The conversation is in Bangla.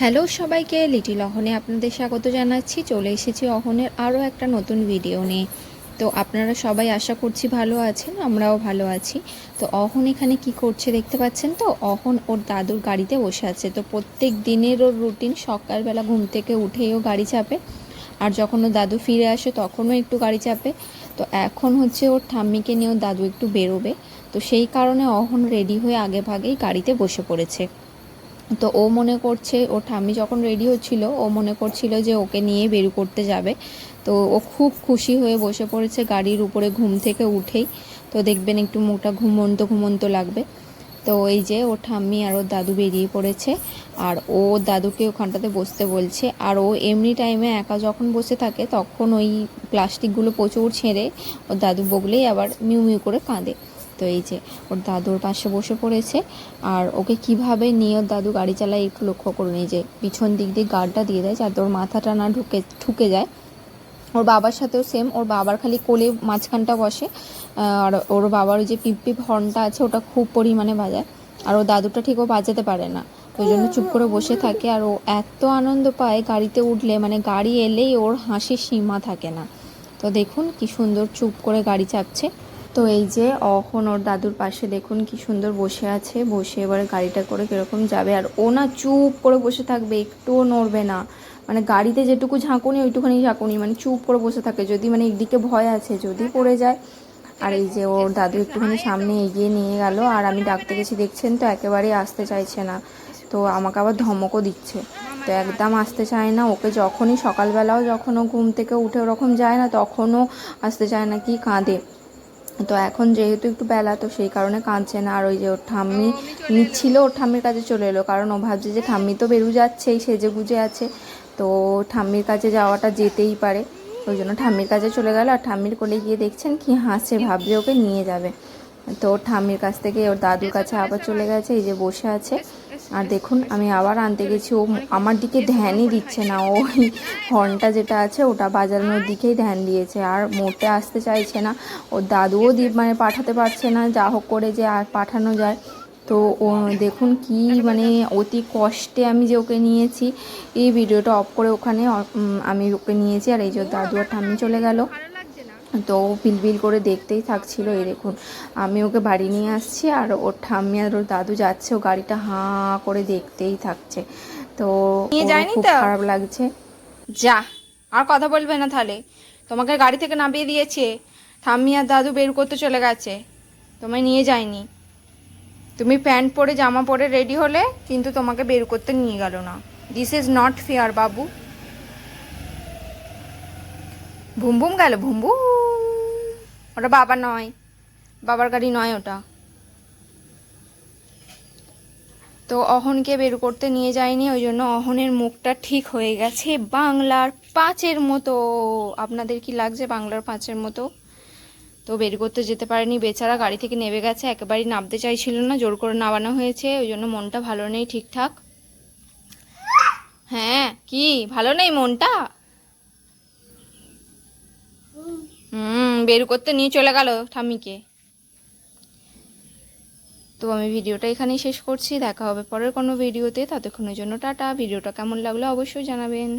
হ্যালো সবাইকে লিটিল অহনে আপনাদের স্বাগত জানাচ্ছি। চলে এসেছি অহনের আরও একটা নতুন ভিডিও নিয়ে। তো আপনারা সবাই আশা করছি ভালো আছেন, আমরাও ভালো আছি। তো অহন এখানে কি করছে দেখতে পাচ্ছেন তো? অহন ওর দাদুর গাড়িতে বসে আছে। তো প্রত্যেক দিনের ওর রুটিন সকালবেলা ঘুম থেকে উঠেই ও গাড়ি চাপে। আর যখন ও দাদু ফিরে আসে, তখনও একটু গাড়ি চাপে। তো এখন হচ্ছে ওর ঠাম্মিকে নিয়ে ওর দাদু একটু বেরোবে। তো সেই কারণে অহন রেডি হয়ে আগে ভাগেই গাড়িতে বসে পড়েছে। তো ও মনে করছে, ওর ঠাম্মি যখন রেডি হচ্ছিল, ও মনে করছিল যে ওকে নিয়ে বেরু করতে যাবে। তো ও খুব খুশি হয়ে বসে পড়েছে গাড়ির উপরে ঘুম থেকে উঠেই। তো দেখবেন একটু মুখটা ঘুমন্ত ঘুমন্ত লাগবে। তো এই যে ওর ঠাম্মি আর ওর দাদু বেরিয়ে পড়েছে। আর ও দাদুকে ওখানটাতে বসতে বলছে। আর ও এমনি টাইমে একা যখন বসে থাকে, তখন ওই প্লাস্টিকগুলো প্রচুর ছেড়ে ওর দাদু বগলেই আবার মিউ মিউ করে কাঁদে। তো এই যে ওর দাদুর পাশে বসে পড়েছে আর ওকে কীভাবে নিয়ে ওর দাদু গাড়ি চালায় একটু লক্ষ্য করুন। এই যে পিছন দিক দিয়ে গার্ডটা দিয়ে দেয় যাতে ওর মাথাটা না ঢুকে ঠুকে যায়। ওর বাবার সাথেও সেম ওর বাবার খালি কোলে মাঝখানটা বসে। আর ওর বাবার যে পিপ পিপ হর্নটা আছে, ওটা খুব পরিমাণে বাজায়। আর ও দাদুটা ঠিক ও বাজাতে পারে না। ওই জন্য চুপ করে বসে থাকে আর ও এত আনন্দ পায় গাড়িতে উঠলে মানে গাড়ি এলেই ওর হাসির সীমা থাকে না। তো দেখুন কি সুন্দর চুপ করে গাড়ি চাপছে। তো এই যে অখন ওর দাদুর পাশে দেখুন কি সুন্দর বসে আছে, বসে এবারে গাড়িটা করে কীরকম যাবে। আর ও না চুপ করে বসে থাকবে, একটুও নড়বে না। মানে গাড়িতে যেটুকু ঝাঁকুনি, ওইটুখানি ঝাঁকুনি মানে চুপ করে বসে থাকে। যদি মানে একদিকে ভয় আছে, যদি পড়ে যায়। আর এই যে ওর দাদু একটুখানি সামনে এগিয়ে নিয়ে গেল, আর আমি ডাকতে গেছি, দেখছেন তো একেবারেই আসতে চাইছে না। তো আমাকে আবার ধমকও দিচ্ছে। তো একদম আসতে চায় না, ওকে যখনই সকালবেলাও যখন ও ঘুম থেকে উঠে ওরকম যায় না, তখনও আসতে চায় না, কি কাঁদে। তো এখন যেহেতু একটু বেলা, তো সেই কারণে কাঁদছে না। আর ওই যে ওর ঠাম্মি নিচ্ছিল, ওর ঠাম্মির কাছে চলে এলো। কারণ ও ভাবছে যে ঠাম্মি তো বেরু যাচ্ছেই সেজে গুজে আছে। তো ঠাম্মির কাছে যাওয়াটা যেতেই পারে। ওই জন্য ঠাম্মির কাছে চলে গেল। আর ঠাম্মির কোলে গিয়ে দেখছেন কি হাসছে, ভাবছে ওকে নিয়ে যাবে। তো ওর ঠাম্মির কাছ থেকে ওর দাদুর কাছে আবার চলে গেছে, এই যে বসে আছে। আর দেখুন, আমি আবার আনতে গেছি। ও আমার দিকে ধ্যানই দিচ্ছে না। ওই হর্নটা যেটা আছে, ওটা বাজানোর দিকেই ধ্যান দিয়েছে। আর মোটে আসতে চাইছে না। ওর দাদুও দি মানে পাঠাতে পারছে না, যা হোক করে যে আর পাঠানো যায়। তো ও দেখুন কি মানে অতি কষ্টে আমি যে ওকে নিয়েছি, এই ভিডিওটা অফ করে ওখানে আমি ওকে নিয়েছি। আর এই যে দাদু আর ঠাম্মি চলে গেল। তো ও বিলবিল করে দেখতেই থাকছিল এই দেখুন। আমি ওকে বাড়ি নিয়ে আসছি আর ওর ঠাম্মি আর ওর দাদু যাচ্ছে ও গাড়িটা হাঁ করে দেখতেই থাকছে। তো যায়নি খুব খারাপ লাগছে। যা আর কথা বলবে না তাহলে। তোমাকে গাড়ি থেকে নামিয়ে দিয়েছে। ঠাম্মি আর দাদু বের করতে চলে গেছে। তোমায় নিয়ে যায়নি। তুমি প্যান্ট পরে জামা পরে রেডি হলে কিন্তু তোমাকে বের করতে নিয়ে গেল না। দিস ইজ নট ফেয়ার বাবু। ভুম ভুম গেল ভুম ভুম। ওটা বাবা নয়। বাবার গাড়ি নয় ওটা। তো অহনকে বের করতে নিয়ে যায়নি, ওই জন্য অহনের মুখটা ঠিক হয়ে গেছে বাংলার পাঁচের মতো। আপনাদের কি লাগছে বাংলার পাঁচের মতো? তো বের করতে যেতে পারেনি, বেচারা গাড়ি থেকে নেমে গেছে একেবারেই নামতে চাইছিল না, জোর করে নামানো হয়েছে, ওই জন্য মনটা ভালো নেই ঠিকঠাক। হ্যাঁ কি? ভালো নেই মনটা? বের করতে নিয়ে চলে গেল ঠামিকে তো আমি ভিডিওটা এখানেই শেষ করছি। দেখা হবে পরের কোনো ভিডিওতে। ততক্ষণের জন্য টাটা। ভিডিওটা কেমন লাগল অবশ্যই জানাবেন।